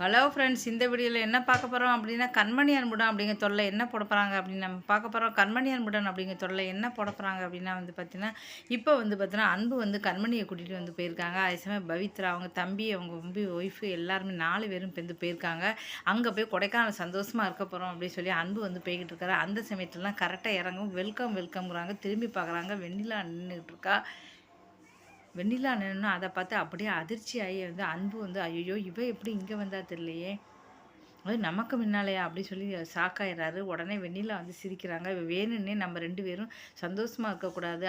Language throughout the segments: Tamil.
ஹலோ ஃப்ரெண்ட்ஸ் இந்த வீடியோவில் என்ன பார்க்க போகிறோம் அப்படின்னா கண்மணி அன்புடன் அப்படிங்கிற தொல்லை என்ன போட போகிறாங்க அப்படின்னு நம்ம பார்க்க போகிறோம் கண்மணி அன்புடன் அப்படிங்கிற தொல்லை என்ன போட போகிறாங்க அப்படின்னா வந்து பார்த்தீங்கன்னா இப்போ வந்து பார்த்தீங்கன்னா அன்பு வந்து கண்மணியை கூட்டிகிட்டு வந்து போயிருக்காங்க. அதே சமயம் பவித்ரா அவங்க தம்பி அவங்க உம்பி ஒய்ஃபு எல்லாருமே நாலு பேரும் வந்து போயிருக்காங்க. அங்கே போய் கொடைக்கானல் சந்தோஷமாக இருக்க போகிறோம் அப்படின்னு சொல்லி அன்பு வந்து போய்கிட்டு இருக்காரு. அந்த சமயத்துலலாம் கரெக்டாக இறங்கும் வெல்கம் வெல்கம்ங்கிறாங்க திரும்பி பார்க்குறாங்க. வெண்ணிலா நின்றுட்டு இருக்கா. வெண்ணிலா நின்று அதை பார்த்து அப்படியே அதிர்ச்சி ஆகி வந்து அன்பு வந்து ஐயோ இவ எப்படி இங்கே வந்தா தெரியலையே. அது நமக்கு முன்னாலையா அப்படி சொல்லி ஷாக்காயிடுறாரு உடனே வெண்ணிலா வந்து சிரிக்கிறாங்க. வேணும்னே நம்ம ரெண்டு பேரும் சந்தோஷமாக இருக்கக்கூடாது.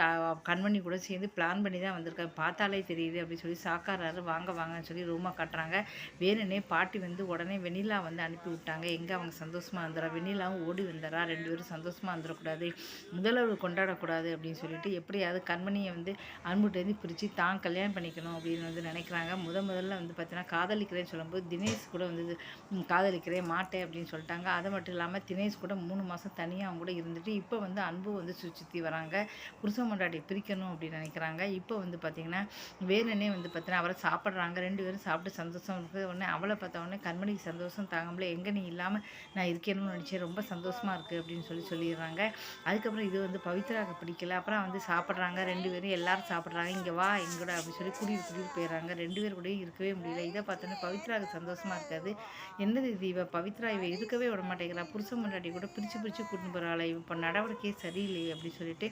கண்மணி கூட சேர்ந்து பிளான் பண்ணி தான் வந்திருக்காங்க பார்த்தாலே தெரியுது. அப்படின்னு சொல்லி ஷாக்காகிறாரு வாங்க வாங்கன்னு சொல்லி ரூமாக காட்டுறாங்க. வேணும்னே பாட்டி வந்து உடனே வெண்ணிலா வந்து அனுப்பி விட்டாங்க. எங்கே அவங்க சந்தோஷமாக வந்துடுறா வெண்ணிலாவும் ஓடி வந்துடுறா ரெண்டு பேரும் சந்தோஷமாக வந்துடக்கூடாது முதல்வர் கொண்டாடக்கூடாது. அப்படின்னு சொல்லிட்டு எப்படியாவது கண்மணியை வந்து அன்புட்டேருந்து பிரித்து தான் கல்யாணம் பண்ணிக்கணும் அப்படின்னு வந்து நினைக்கிறாங்க. முத முதல்ல வந்து பார்த்தீங்கன்னா காதலிக்கிறேன்னு சொல்லும்போது தினேஷ் கூட வந்து காதலி வைக்கிறேன் மாட்டேன் அப்படின்னு சொல்லிட்டாங்க. அது மட்டும் இல்லாமல் தினேஷ் கூட மூணு மாதம் தனியாக அவங்க கூட இருந்துட்டு இப்போ வந்து அன்பு வந்து சுற்றி வராங்க. புருஷ மண்டாடி பிரிக்கணும் அப்படின்னு நினைக்கிறாங்க. இப்போ வந்து பார்த்திங்கன்னா வேணுனே வந்து பார்த்தீங்கன்னா அவரை சாப்பிட்றாங்க. ரெண்டு பேரும் சாப்பிட்டு சந்தோஷம் இருக்குது உடனே அவளை பார்த்த உடனே கண்மணிக்கு சந்தோஷம் தாங்கல எங்கே நீ இல்லாமல் நான் இருக்கேன்னு நினச்சேன். ரொம்ப சந்தோஷமாக இருக்குது அப்படின்னு சொல்லி சொல்லிடுறாங்க. அதுக்கப்புறம் இது வந்து பவித்ராவுக்கு பிடிக்கல. அப்புறம் வந்து சாப்பிட்றாங்க. ரெண்டு பேரும் எல்லாரும் சாப்பிட்றாங்க. இங்கே வா எங்கூட அப்படின்னு சொல்லி கூட்டிகிட்டு கூட்டிகிட்டு போயிடுறாங்க. ரெண்டு பேர் கூடயும் இருக்கவே முடியல. இதை பார்த்தோன்னே பவித்ராவுக்கு சந்தோஷமாக இருக்காது. என்னது இது இவ பவித்ரா இவ இருக்கவே விட மாட்டேங்கிறா. புருஷன் முன்னாடி கூட பிரித்து பிரித்து கூட்டின்னு போகிறாள் இப்போ நடவடிக்கையே சரியில்லையே அப்படின்னு சொல்லிட்டு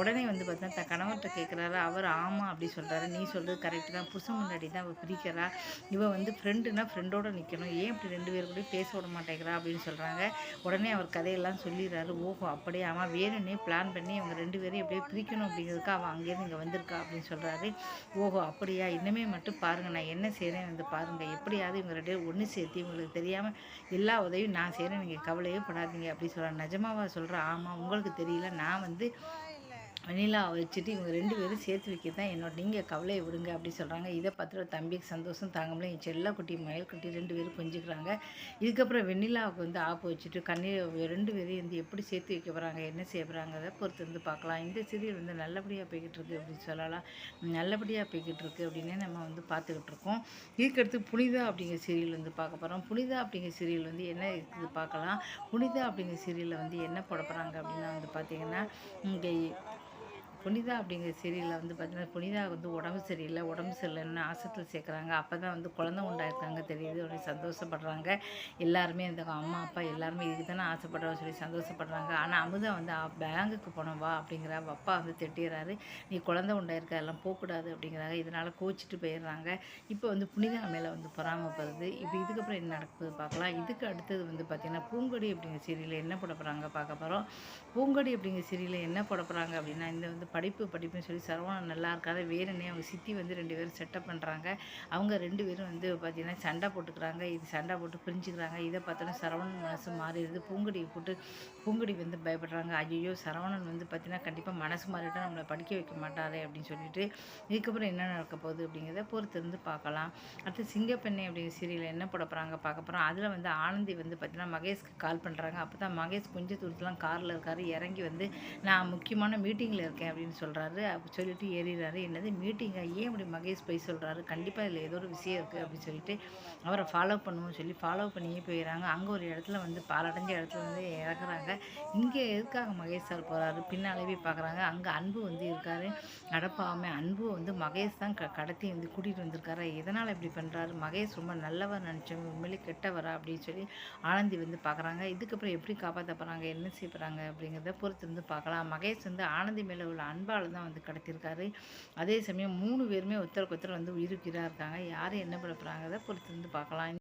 உடனே வந்து பார்த்தீங்கன்னா தன் கணவர்கிட்ட கேட்குறாரு அவர் ஆமாம் அப்படி சொல்கிறாரு நீ சொல்கிறது கரெக்டு தான். புருஷன் முன்னாடி தான் அவள் பிரிக்கிறா. இவ வந்து ஃப்ரெண்டுனா ஃப்ரெண்டோடு நிற்கணும் ஏன் இப்படி ரெண்டு பேர் கூட பேச விட மாட்டேங்கிறா அப்படின்னு சொல்கிறாங்க உடனே அவர் கதையெல்லாம் சொல்லிடுறாரு. ஓஹோ அப்படியே? ஆமாம் வேணும்னே பிளான் பண்ணி அவங்க ரெண்டு பேரும் எப்படியே பிரிக்கணும் அப்படிங்கிறதுக்கு அவன் அங்கேருந்து இங்கே வந்திருக்கா அப்படின்னு சொல்கிறாரு ஓஹோ அப்படியா? இன்னுமே மட்டும் பாருங்கள் நான் என்ன செய்கிறேன் வந்து பாருங்கள் எப்படியாவது இவங்க ரெண்டு ஒன்று சேர்த்து இவங்களுக்கு தெரியாமல் எல்லா உதவியும் நான் செய்கிறேன் நீங்கள் கவலையே படாதீங்க. அப்படி சொல்கிறேன் நிஜமாவா சொல்கிறேன் ஆமாம் உங்களுக்கு தெரியல. நான் வந்து வெண்ணிலா வச்சுட்டு இவங்க ரெண்டு பேரும் சேர்த்து வைக்க தான் என்னோட நீங்கள் கவலையை விடுங்க அப்படி சொல்கிறாங்க இதை பார்த்துட்டு தம்பிக்கு சந்தோஷம் தாங்கல என் செல்லக்குட்டி மயல்குட்டி ரெண்டு பேரும் கொஞ்சிக்கிறாங்க இதுக்கப்புறம் வெண்ணிலாவுக்கு வந்து ஆப்பு வச்சுட்டு கண்ணீர் ரெண்டு பேரையும் வந்து எப்படி சேர்த்து வைக்க போகிறாங்க என்ன செய்ய போகிறாங்க பொறுத்து வந்து பார்க்கலாம். இந்த சீரியல் வந்து நல்லபடியாக போய்கிட்டு இருக்கு அப்படின்னு சொல்லலாம். நல்லபடியாக போய்கிட்டு இருக்குது அப்படின்னே நம்ம வந்து பார்த்துக்கிட்டு இருக்கோம். இதுக்கடுத்து புனிதா அப்படிங்கிற சீரியல் வந்து பார்க்க போகிறோம் புனிதா அப்படிங்கிற சீரியல் வந்து என்ன இருக்குது பார்க்கலாம். புனிதா அப்படிங்கிற சீரியலில் வந்து என்ன போட போகிறாங்க அப்படின்னா வந்து பார்த்திங்கன்னா இங்கே புனிதா அப்படிங்கிற சீரியலில் வந்து பார்த்தீங்கன்னா புனிதா வந்து உடம்பு சரியில்லை உடம்பு சரியில்லைன்னு ஆசத்தில் சேர்க்குறாங்க. அப்போ தான் வந்து குழந்தை உண்டாயிருக்காங்க தெரியுது. உடனே சந்தோஷப்படுறாங்க. எல்லாருமே அந்த அம்மா அப்பா எல்லாருமே இதுக்கு தானே ஆசைப்படுறோம் சொல்லி சந்தோஷப்படுறாங்க. ஆனால் அமுதா வந்து பேங்குக்கு போனோம் வா அப்படிங்கிற அப்பா வந்து திட்டிடுறாரு நீ குழந்தை உண்டாயிருக்க அதெல்லாம் போகக்கூடாது அப்படிங்கிறாங்க. இதனால் கோச்சிட்டு போயிடுறாங்க. இப்போ வந்து புனிதா மேலே வந்து பொறாமப்படுது. இப்போ இதுக்கப்புறம் என்ன நடக்குது பார்க்கலாம். இதுக்கு அடுத்தது வந்து பார்த்திங்கன்னா பூங்கொடி அப்படிங்கிற சீரியலில் என்ன போட போகிறாங்க பார்க்க போகிறோம் பூங்கொடி அப்படிங்கிற சீரியலில் என்ன போட போகிறாங்க அப்படின்னா இந்த வந்து படிப்பு படிப்புன்னு சொல்லி சரவணன் நல்லா இருக்காத வேறுனே அவங்க சித்தி வந்து ரெண்டு பேரும் செட்டப் பண்ணுறாங்க அவங்க ரெண்டு பேரும் வந்து பார்த்திங்கன்னா சண்டை போட்டுக்கிறாங்க. இது சண்டை போட்டு பிரிஞ்சுக்கிறாங்க. இதை பார்த்தோன்னா சரவணன் மனசு மாறிடுது. பூங்குடி போட்டு பூங்குடி வந்து பயப்படுறாங்க. ஐயோ சரவணன் வந்து பார்த்திங்கன்னா கண்டிப்பாக மனசு மாறிட்டால் நம்மளை படிக்க வைக்க மாட்டாரே அப்படின்னு சொல்லிட்டு இதுக்கப்புறம் என்ன நடக்க போகுது அப்படிங்கிறத பொறுத்து இருந்து பார்க்கலாம். அடுத்து சிங்கப்பெண்ணை அப்படிங்கிற சீரியல் என்ன போட போகிறாங்க பார்க்க போகிறோம் அதில் வந்து ஆனந்தி வந்து பார்த்திங்கன்னா மகேஷ்க்கு கால் பண்ணுறாங்க அப்போ தான் மகேஷ் கொஞ்சம் தூரத்துலாம் காரில் இருக்கார். இறங்கி வந்து நான் முக்கியமான மீட்டிங்கில் இருக்கேன் அப்படின்னு சொல்கிறாரு அப்படி சொல்லிட்டு ஏறிடுறாரு என்னது? மீட்டிங்கா ஏன் இப்படி மகேஷ் போய் சொல்கிறாரு கண்டிப்பாக இதில் ஏதோ ஒரு விஷயம் இருக்குது அப்படின்னு சொல்லிட்டு அவரை ஃபாலோ பண்ணுவோம் சொல்லி ஃபாலோ பண்ணியே போயிடறாங்க அங்கே ஒரு இடத்துல வந்து பாலடைஞ்ச இடத்துல வந்து இறக்குறாங்க. இங்கே எதுக்காக மகேஷ் சார் போகிறாரு பின்னாலே பார்க்குறாங்க அங்கே அன்பு வந்து இருக்காரு. நடப்பாமல் அன்பு வந்து மகேஷ் தான் க கடத்தி வந்து கூட்டிகிட்டு வந்திருக்காரு. எதனால் இப்படி பண்ணுறாரு மகேஷ் ரொம்ப நல்லவர் நினச்சவங்க உண்மையிலே கெட்டவரா அப்படின்னு சொல்லி ஆனந்தி வந்து பார்க்குறாங்க இதுக்கப்புறம் எப்படி காப்பாற்ற போகிறாங்க என்ன செய்ய போகிறாங்க அப்படிங்கிறத பொறுத்து வந்து பார்க்கலாம் மகேஷ் வந்து ஆனந்தி மேலே உள்ள அன்பால் தான் வந்து கடத்தியிருக்காரு. அதே சமயம் மூணு பேருமே ஒருத்தருக்கு ஒருத்தர் வந்து உயிருக்கிறா இருக்காங்க. யார் என்ன பண்ண போகிறாங்கிறத பொறுத்து வந்து பார்க்கலாம்.